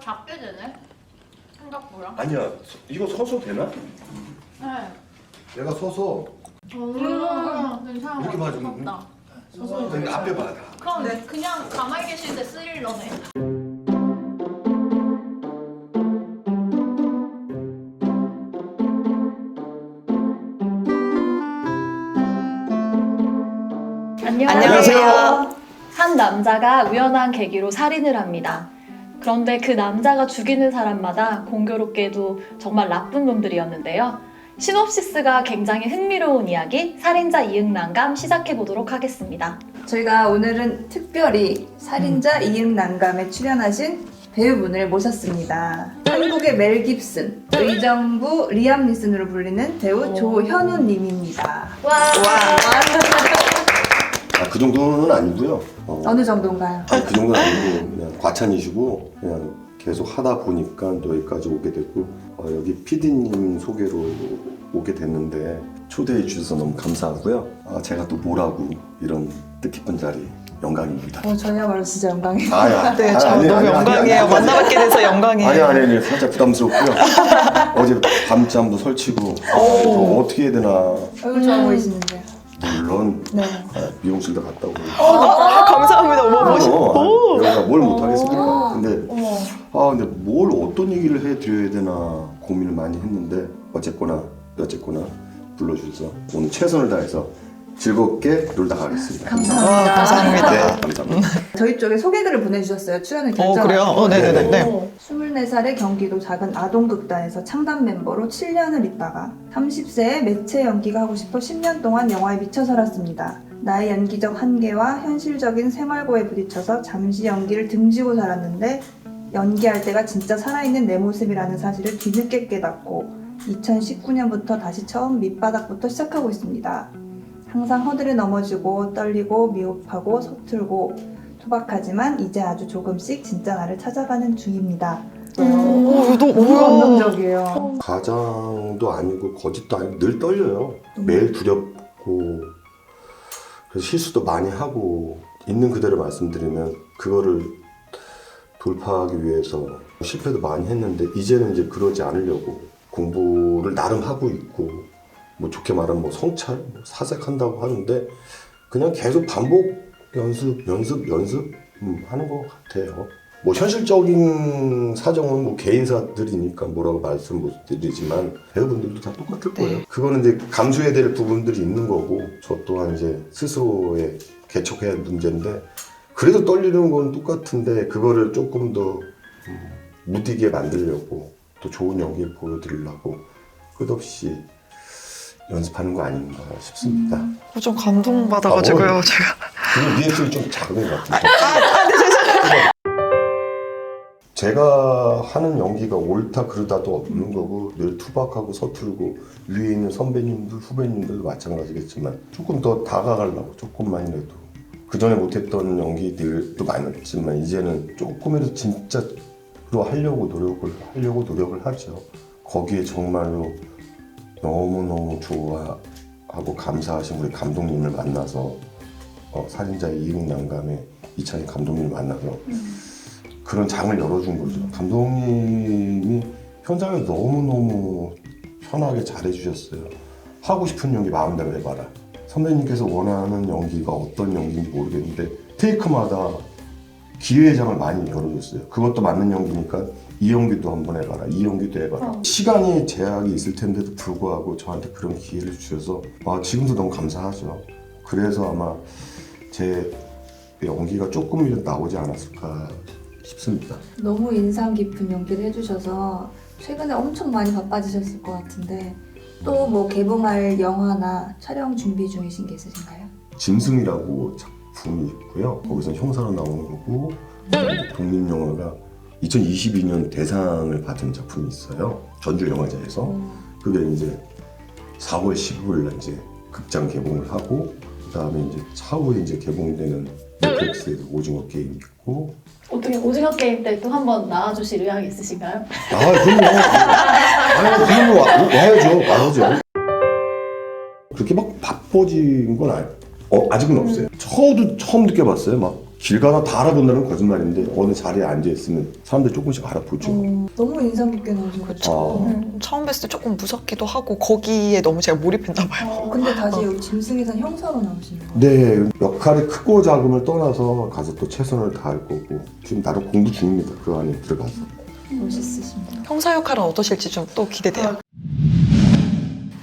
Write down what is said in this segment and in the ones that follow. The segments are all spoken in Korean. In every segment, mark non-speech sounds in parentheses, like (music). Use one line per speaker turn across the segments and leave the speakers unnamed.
작게 되네. 생각보다.
아니야 서- 이거 서서 되나?
네.
내가 서서
음, 괜찮아.
이렇게 맞으면
다
서서 되는 앞에 봐
그럼 그냥 가만히 계실 때 스릴러네.
안녕하세요. 한 남자가 우연한 계기로 살인을 합니다. 그런데 그 남자가 죽이는 사람마다 공교롭게도 정말 나쁜 놈들이었는데요. 시놉시스가 굉장히 흥미로운 이야기 살인자 이응난감 시작해 보도록 하겠습니다.
저희가 오늘은 특별히 살인자 이응 난감에 출연하신 배우분을 모셨습니다. 한국의 멜 깁슨, 의정부 리암 니슨으로 불리는 배우 조현우님입니다.
와,
아, 그 정도는 아니고요 어,
어느 정도인가요?
아니, 그 정도는 아니고 그냥 과찬이시고 그냥 계속 하다 보니까 또 여기까지 오게 됐고 어, 여기 PD님 소개로 오게 됐는데 초대해 주셔서 너무 감사하고요 아, 제가 또 뭐라고 이런 뜻깊은 자리 영광입니다
어, 저희야말로 진짜 영광이에요.
아야
네, 저 너무 영광이에요. 만나뵙게 돼서 영광이에요.
아니 아니 아니 살짝 부담스럽고요 어제 밤잠도 설치고 아, 이거 어떻게 해야 되나
얼굴 좋아 보이시는데요.
물론
네.
아, 미용실도 갔다 오고
아, 감사합니다. 어머, 멋있
어, 여기가 뭘 못하겠습니까? 근데
어머.
아 근데 뭘 어떤 얘기를 해드려야 되나 고민을 많이 했는데 어쨌거나 어쨌거나 불러주셔서 오늘 최선을 다해서 즐겁게 놀다 가겠습니다.
감사합니다.
와, 감사합니다.
네, 감사합니다.
저희 쪽에 소개글을 보내주셨어요. 출연을
어,
결정하고.
그래요? 어, 네네네. 네.
24살의 경기도 작은 아동극단에서 창단 멤버로 7년을 있다가 30세에 매체 연기가 하고 싶어 10년 동안 영화에 미쳐 살았습니다. 나의 연기적 한계와 현실적인 생활고에 부딪혀서 잠시 연기를 등지고 살았는데 연기할 때가 진짜 살아있는 내 모습이라는 사실을 뒤늦게 깨닫고 2019년부터 다시 처음 밑바닥부터 시작하고 있습니다. 항상 허들에 넘어지고 떨리고 미흡하고 서툴고 투박하지만 이제 아주 조금씩 진짜 나를 찾아가는 중입니다.
오, 너
너무
뭐야?
감동적이에요.
가장도 아니고 거짓도 아니고 늘 떨려요. 매일 두렵고 그래서 실수도 많이 하고 있는 그대로 말씀드리면 그거를 돌파하기 위해서 실패도 많이 했는데 이제는 이제 그러지 않으려고 공부를 나름 하고 있고 뭐 좋게 말하면 뭐 성찰, 뭐 사색한다고 하는데 그냥 계속 반복 연습, 연습, 연습 음, 하는 것 같아요. 뭐 현실적인 사정은 뭐 개인사들이니까 뭐라고 말씀 못 드리지만 배우분들도 다 똑같을 거예요. 그거는 이제 감수해야 될 부분들이 있는 거고 저 또한 이제 스스로의 개척해야 할 문제인데 그래도 떨리는 건 똑같은데 그거를 조금 더 음, 무디게 만들려고 또 좋은 연기 보여드리려고 끝없이 연습하는 거 아닌가 싶습니다.
어, 좀 감동받아가지고요,
아, 뭘.
제가.
그리고 리액션이 좀 작은 것 같아요. 제가 하는 연기가 옳다 그르다도 없는 거고 늘 투박하고 서투르고 위에 있는 선배님들 후배님들도 마찬가지겠지만 조금 더 다가가려고 조금만이라도 그 전에 못했던 연기들도 많았지만 이제는 조금이라도 진짜로 하려고 노력을 하려고 노력을 하죠. 거기에 정말로 너무너무 좋아하고 감사하신 우리 감독님을 만나서 어, 살인자의 이응 난감에 이창희 감독님을 만나서 그런 장을 열어준 거죠. 감독님이 현장에 너무너무 편하게 잘해주셨어요. 하고 싶은 연기 마음대로 해봐라. 선배님께서 원하는 연기가 어떤 연기인지 모르겠는데 테이크마다 기회장을 많이 열어줬어요. 그것도 맞는 연기니까 이 연기도 한번 해봐라. 이 연기도 해봐라.
어.
시간이 제약이 있을 텐데도 불구하고 저한테 그런 기회를 주셔서 아, 지금도 너무 감사하죠. 그래서 아마 제 연기가 조금이라도 나오지 않았을까 싶습니다.
너무 인상 깊은 연기를 해주셔서 최근에 엄청 많이 바빠지셨을 것 같은데 또 뭐 개봉할 영화나 촬영 준비 중이신 게 있으신가요?
짐승이라고 작품이 있고요. 거기서 형사로 나오는 거고 그다음에 독립영화가 2022년 대상을 받은 작품이 있어요. 전주 영화제에서 그게 이제 4월 15일 날 이제 극장 개봉을 하고 그 다음에 이제 차후에 이제 개봉되는 넷플릭스에서 오징어 게임 있고
어떻게 오징어 게임 때 또 한번 나와주실 의향이 있으신가요?
아, 그럼요. 아니, 그럼요. 와, 와야죠. 와야죠. 그렇게 막 바빠진 건 아니, 어, 아직은 없어요. 저도 처음 느껴봤어요. 막 길 가다 다 알아본다는 거짓말인데 어느 자리에 앉아 있으면 사람들이 조금씩 알아보죠.
어, 너무 인상 깊게 나오셔가지고.
아.
음, 처음 뵀을 때 조금 무섭기도 하고 거기에 너무 제가 몰입했나 봐요.
어, 근데 다시 여기 짐승에선 형사로 나오시는 거예요.
네, 역할이 크고 작음을 떠나서 가서 또 최선을 다할 거고 지금 나름 공부 중입니다. 그 안에 들어가서.
멋있으십니다.
형사 역할은 어떠실지 좀 또 기대돼요.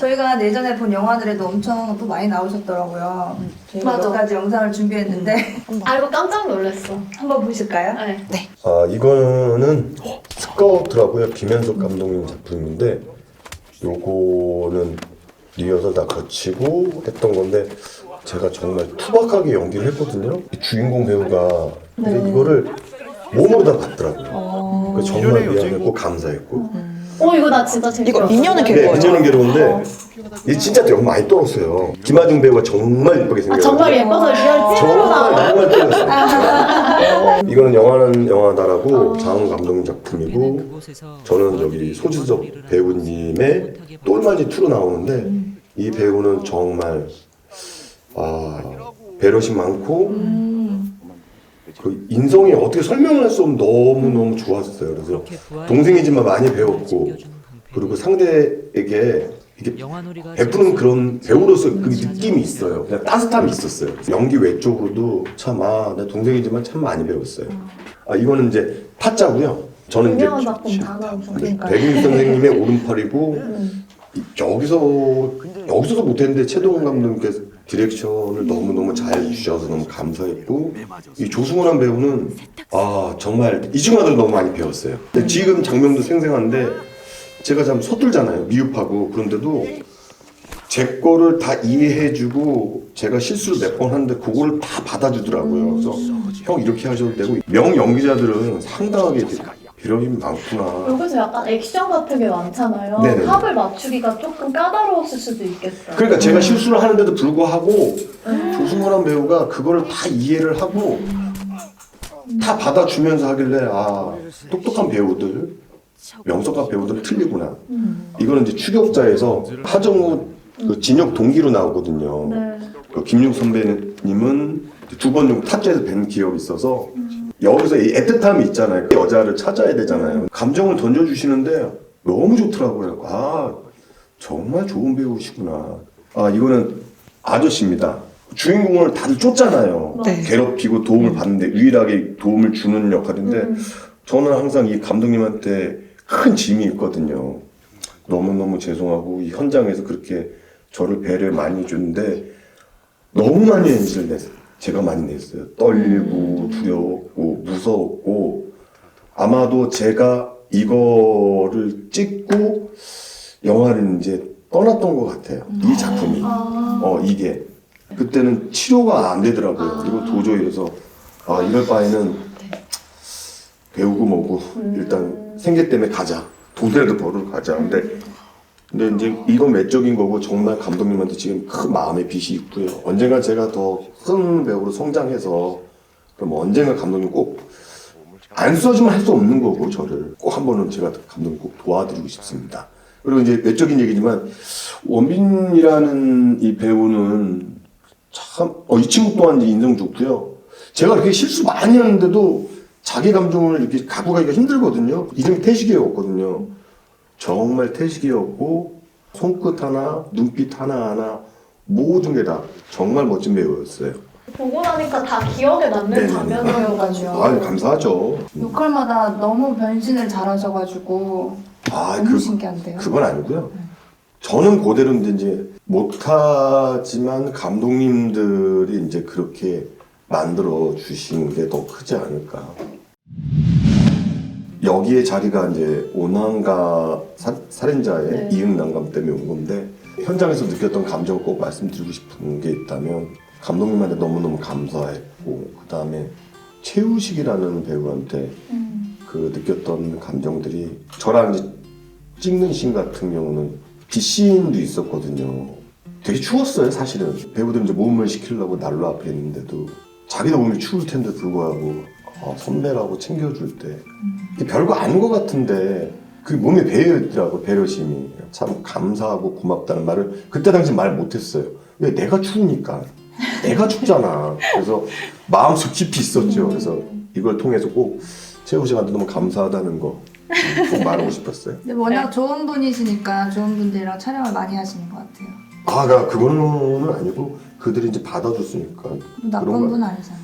저희가 예전에 본 영화들에도 엄청 또 많이 나오셨더라고요. 저희가
맞아.
몇 가지 영상을 준비했는데 (laughs)
아이고 깜짝 놀랐어.
한번 보실까요?
네.
아 이거는 스카우트라고요. 김현석 감독님 작품인데 요거는 리허설 다 거치고 했던 건데 제가 정말 투박하게 연기를 했거든요. 이 주인공 배우가 근데 이거를 몸으로 다 봤더라고요. 그래서 정말 미안했고 감사했고.
어 이거 나 진짜 재밌게
이거. 미녀는
네,
괴로워요.
민현은 괴로운데 이 진짜 영 많이 떨었어요. 김하중 배우가 정말 예쁘게
아,
생겼어요.
정말 예뻐서 리얼 찐으로 나와요.
정말 정말 떨렸어요. (laughs) 이거는 영화는 영화다라고 장훈 감독님 작품이고 저는 여기 소지섭 배우님의 똘마니 2로 나오는데 이 배우는 정말 아 배려심 많고
음.
그 인성이 어떻게 설명을 할수 없는 너무 너무 좋았어요. 그래서 동생이지만 많이 배웠고 그리고 상대에게 이게 베푸는 그런 배우로서 그 느낌이 있어요. 그냥 따뜻함이 있었어요. 연기 외적으로도 참, 아, 내 동생이지만 참 많이 배웠어요. 아, 이거는 이제 타짜고요. 저는 이제. 백인 선생님의 오른팔이고 이- 여기서 여기서도 못했는데 최동원 감독님께서 디렉션을 너무 너무 잘 주셔서 너무 감사했고 이 조승훈한 배우는 아 정말 이 친구한테 너무 많이 배웠어요. 근데 지금 장면도 생생한데 제가 참 서툴잖아요. 미흡하고 그런데도 제 거를 다 이해해주고 제가 실수를 몇 번 하는데 그거를 다 받아주더라고요. 그래서 형 이렇게 하셔도 되고 명 연기자들은 상당하게 배려심이 많구나.
여기서 약간 액션 같은 게 많잖아요.
네네.
합을 맞추기가 조금 까다로웠을 수도 있겠어요.
그러니까 제가 실수를 하는데도 불구하고 조승원한 배우가 그거를 다 이해를 하고 다 받아주면서 하길래 아 똑똑한 배우들 명석한 배우들은 틀리구나. 이거는 이제 추격자에서 하정우 그 진혁 동기로 나오거든요.
네.
그 김육 선배님은 두 번 정도 타짜에서 뵌 기억이 있어서 여기서 이 애틋함이 있잖아요. 그 여자를 찾아야 되잖아요. 감정을 던져주시는데 너무 좋더라고요. 아 정말 좋은 배우시구나. 아 이거는 아저씨입니다. 주인공을 다들 쫓잖아요.
네.
괴롭히고 도움을 받는데 유일하게 도움을 주는 역할인데
음.
저는 항상 이 감독님한테 큰 짐이 있거든요. 너무너무 죄송하고 이 현장에서 그렇게 저를 배려 많이 해주는데 너무 많이 NG를 냈어요. 제가 많이 냈어요. 떨리고 두려웠고 무서웠고 아마도 제가 이거를 찍고 영화를 이제 떠났던 것 같아요. 이 작품이.
아,
어 이게 그때는 치료가 안 되더라고요. 그리고 도저히 그래서 아 이럴 바에는 배우고 뭐고 일단 생계 때문에 가자. 돈이라도 벌으러 가자. 근데 근데 이제 이건 외적인 거고 정말 감독님한테 지금 큰 마음의 빚이 있고요. 언젠가 제가 더 큰 배우로 성장해서 그럼 언젠가 감독님 꼭 안 써주면 할 수 없는 거고 저를 꼭 한 번은 제가 감독님 꼭 도와드리고 싶습니다. 그리고 이제 외적인 얘기지만 원빈이라는 이 배우는 참, 어, 이 친구 또한 인성 좋고요. 제가 이렇게 실수 많이 하는데도 자기 감정을 이렇게 갖고 가기가 힘들거든요. 이름이 태식이었거든요. 정말 태식이었고, 손끝 하나, 눈빛 하나하나, 모든 게 다 정말 멋진 배우였어요.
보고 나니까 다 기억에 남는
네네.
장면이어가지고.
아 감사하죠.
역할마다 너무 변신을 잘하셔가지고
아,
너무
그,
신기한데요.
그건 아니고요. 저는 그대로 이제, 이제 못하지만 감독님들이 이제 그렇게 만들어 주신 게 더 크지 않을까. 여기에 자리가 이제 오난가 사- 살인자의
네.
이응 난감 때문에 온 건데 현장에서 느꼈던 감정을 꼭 말씀드리고 싶은 게 있다면 감독님한테 너무너무 감사했고 그 다음에 최우식이라는 배우한테
음.
그 느꼈던 감정들이 저랑 이제 찍는 씬 같은 경우는 빗씬도 있었거든요. 되게 추웠어요, 사실은. 배우들 이제 몸을 식히려고 난로 앞에 있는데도 자기도 몸이 추울 텐데 불구하고 어, 선배라고 챙겨줄 때 이게 별거 아닌 것 같은데 그 몸에 배어있더라고 배려심이 참 감사하고 고맙다는 말을 그때 당시 말 못했어요. 왜 내가 추우니까 내가 춥잖아. 그래서 마음속 깊이 있었죠. 그래서 이걸 통해서 꼭 최우 씨한테 너무 감사하다는 거 꼭 말하고 싶었어요.
근데 워낙
네.
좋은 분이시니까 좋은 분들이랑 촬영을 많이 하시는 것 같아요.
아, 나 그거는 아니고 그들이 이제 받아줬으니까
나쁜
거
분 아니잖아요.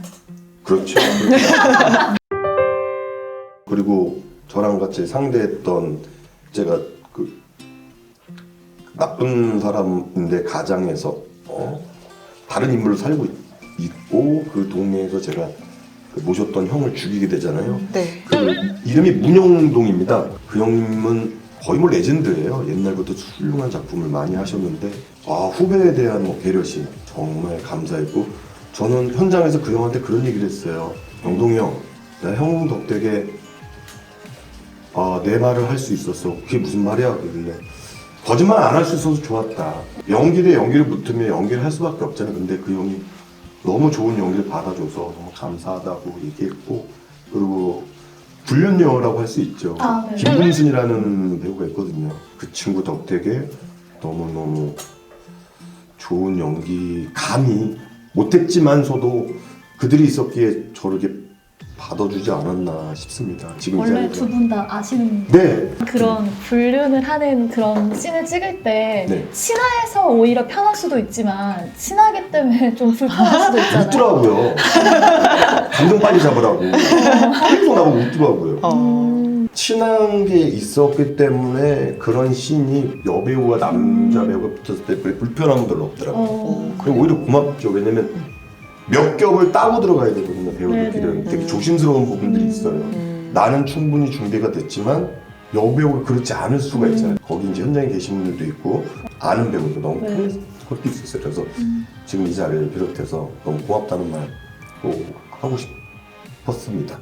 그렇죠. (laughs) 그리고 저랑 같이 상대했던 제가 그 나쁜 사람인데 가장에서 어? 다른 인물로 살고 있- 있고 그 동네에서 제가 그 모셨던 형을 죽이게 되잖아요.
네.
그 이름이 문영동입니다. 그 형님은 거의 뭐 레전드예요. 옛날부터 훌륭한 작품을 많이 하셨는데 아 후배에 대한 뭐 배려심 정말 감사했고 저는 현장에서 그 형한테 그런 얘기를 했어요. 영동이 형, 나 형 덕택에 아, 내 말을 할 수 있었어. 그게 무슨 말이야? 그길래 거짓말 안 할 수 있어서 좋았다. 연기 대 연기를 붙으면 연기를 할 수밖에 없잖아요. 근데 그 형이 너무 좋은 연기를 받아줘서 너무 감사하다고 얘기했고 그리고 불륜녀라고 할 수 있죠.
아, 네.
김분순이라는 배우가 있거든요. 그 친구 덕택에 너무너무 좋은 연기 감이 못했지만서도 그들이 있었기에 저렇게 받아주지 않았나 싶습니다. 지금 이
원래
자리에서.
두분 다 아시는
네.
그런 불륜을 하는 그런 씬을 찍을 때
네.
친화해서 오히려 편할 수도 있지만 친하기 때문에 (laughs) 좀 불편할 수도 있잖아요.
웃더라고요. 감정 빨리 잡으라고. 계속 나보고 웃더라고요.
어.
음,
친한 게 있었기 때문에 그런 씬이 여배우와 남자 배우가 붙었을 때 그렇게 불편함은 별로 없더라고요.
어,
그리고 오히려 고맙죠. 왜냐면 몇 겹을 따고 들어가야 되거든요. 배우들끼리는
네네.
되게
음.
조심스러운 부분들이
음.
있어요.
음.
나는 충분히 준비가 됐지만 여배우가 그렇지 않을 수가
음.
있잖아요. 거기 이제 현장에 계신 분들도 있고 아는 배우도 너무
네.
편했을 것도 있었어요. 그래서
음.
지금 이 자리를 비롯해서 너무 고맙다는 말 꼭 하고 싶었습니다.